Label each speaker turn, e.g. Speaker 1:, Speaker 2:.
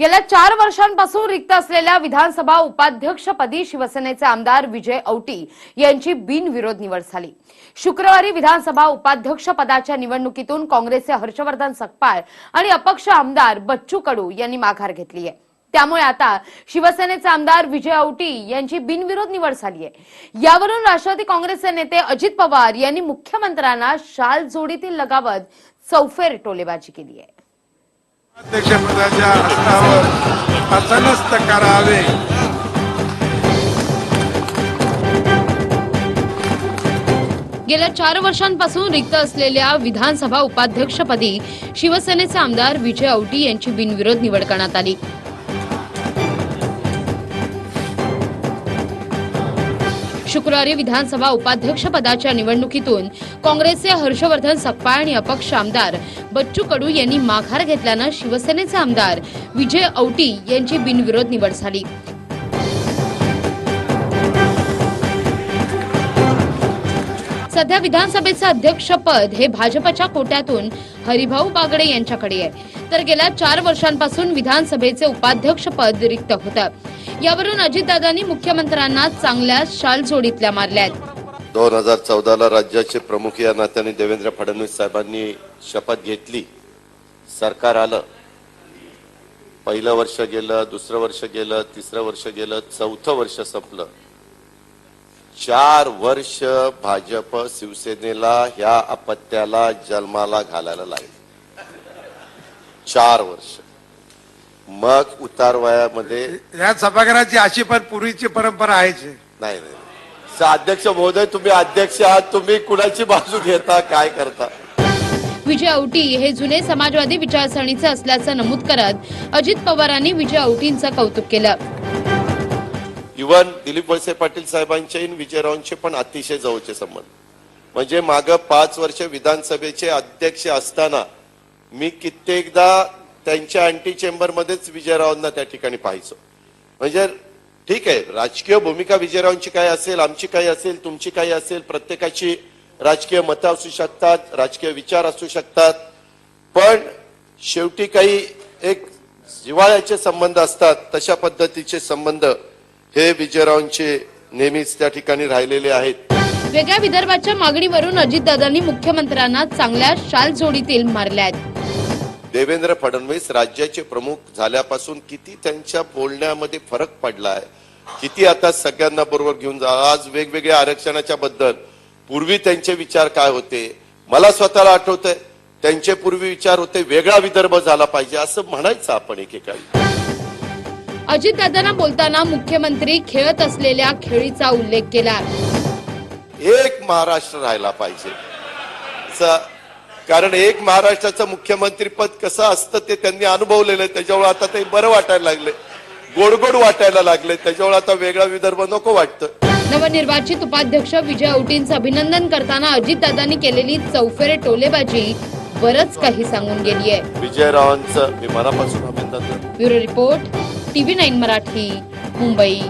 Speaker 1: गेल्या चार वर्षांपासून रिक्त असलेल्या विधानसभा उपाध्यक्षपदी शिवसेनेचे आमदार विजय औटी यांची बिनविरोध निवड झाली. शुक्रवारी विधानसभा उपाध्यक्ष पदाच्या निवडणुकीतून काँग्रेसचे हर्षवर्धन सकपाळ आणि अपक्ष आमदार बच्चू कडू यांनी माघार घेतली आहे. त्यामुळे आता शिवसेनेचे आमदार विजय औटी यांची बिनविरोध निवड झाली आहे. यावरून राष्ट्रवादी काँग्रेसचे नेते अजित पवार यांनी मुख्यमंत्र्यांना शाल जोडीतील लगावत चौफेर टोलेबाजी केली आहे.
Speaker 2: अध्यक्षपदाच्या हस्तावर असनस्त करावे.
Speaker 1: गेल्या चार वर्षांपासून रिक्त असलेल्या विधानसभा उपाध्यक्षपदी शिवसेनेचे आमदार विजय औटी यांची बिनविरोध निवड करण्यात आली. शुक्रवारी विधानसभा उपाध्यक्ष पदाच्या निवडणुकीतून काँग्रेसचे हर्षवर्धन सप्पा आणि अपक्ष आमदार बच्चू कडू यांनी माघार घेतल्यानं शिवसेनेचे आमदार विजय औटी यांची बिनविरोध निवड झाली. सध्या विधानसभेचं अध्यक्षपद हे भाजपच्या कोट्यातून हरिभाऊ बागडे यांच्याकडे आहे. तर गेल्या चार वर्षांपासून विधानसभेचे उपाध्यक्षपद रिक्त होतं. यावरून अजितदादांनी मुख्यमंत्र्यांना चांगल्या शाल जोडीतल्या मारल्यात
Speaker 3: दोन हजार चौदाला राज्याचे प्रमुख या नात्याने देवेंद्र फडणवीस साहेबांनी शपथ घेतली. सरकार आलं. पहिलं वर्ष गेलं दुसरं वर्ष गेलं तिसरं वर्ष गेलं चौथं वर्ष संपलं. चार वर्ष भाजप शिवसेनेला ह्या अपत्याला जन्माला घालायला लागले. चार वर्ष. मग उतार वयामध्ये
Speaker 2: या सभागृहाची अशी पण पूर्वीची परंपरा आहेच आहे.
Speaker 3: नाही नाही. स- अध्यक्ष महोदय तुम्ही अध्यक्ष आहात तुम्ही कुणाची बाजू घेता काय करता?
Speaker 1: विजय औटी हे जुने समाजवादी विचारसरणीचे असल्याचं नमूद करत अजित पवारांनी विजय औटींचं कौतुक केलं.
Speaker 3: इवन दिलीप वळसे पाटील साहेबांचे आणि विजयरावांचे पण अतिशय जवळचे संबंध. म्हणजे माग पाच वर्ष विधानसभेचे अध्यक्ष असताना मी कित्येकदा त्यांच्या अँटी चेंबरमध्येच विजयरावांना त्या ठिकाणी पाहायचो. म्हणजे ठीक आहे राजकीय भूमिका विजयरावांची काय असेल आमची काय असेल तुमची काही असेल प्रत्येकाची राजकीय मतं असू शकतात राजकीय विचार असू शकतात पण शेवटी काही एक जिवाळ्याचे संबंध असतात तशा पद्धतीचे संबंध हे विजयरावांचे नेहमीच त्या ठिकाणी राहिलेले आहेत.
Speaker 1: वेगळ्या विदर्भाच्या मागणीवरून अजितदादांनी मुख्यमंत्र्यांना चांगल्या शाल जोडीतील मारल्यात
Speaker 3: देवेंद्र फडणवीस राज्याचे प्रमुख झाल्यापासून किती त्यांच्या बोलण्यामध्ये फरक पडलाय किती आता सगळ्यांना बरोबर घेऊन जा आज वेगवेगळ्या आरक्षणाच्या बद्दल. पूर्वी त्यांचे विचार काय होते? मला स्वतःला आठवतंय त्यांचे पूर्वी विचार होते वेगळा विदर्भ झाला पाहिजे असं म्हणायचं आपण एकेकाळी.
Speaker 1: अजितदादांना बोलताना मुख्यमंत्री खेळत असलेल्या खेळीचा उल्लेख केला.
Speaker 3: एक महाराष्ट्र राहायला पाहिजे. कारण एक महाराष्ट्राचं मुख्यमंत्री पद कसं असतं ते त्यांनी अनुभवलेलं आहे. त्याच्यामुळे आता ते बरं वाटायला लागले. गोड गोड वाटायला लागले. त्याच्यामुळे आता वेगळा विदर्भ नको वाटतं.
Speaker 1: नवनिर्वाचित उपाध्यक्ष विजय औटींचं अभिनंदन करताना अजितदादांनी केलेली चौफेरे टोलेबाजी बरंच काही सांगून गेली आहे
Speaker 3: विजयरावांचं मी मनापासून अभिनंदन
Speaker 1: bureau report. TV nine Marathi Mumbai.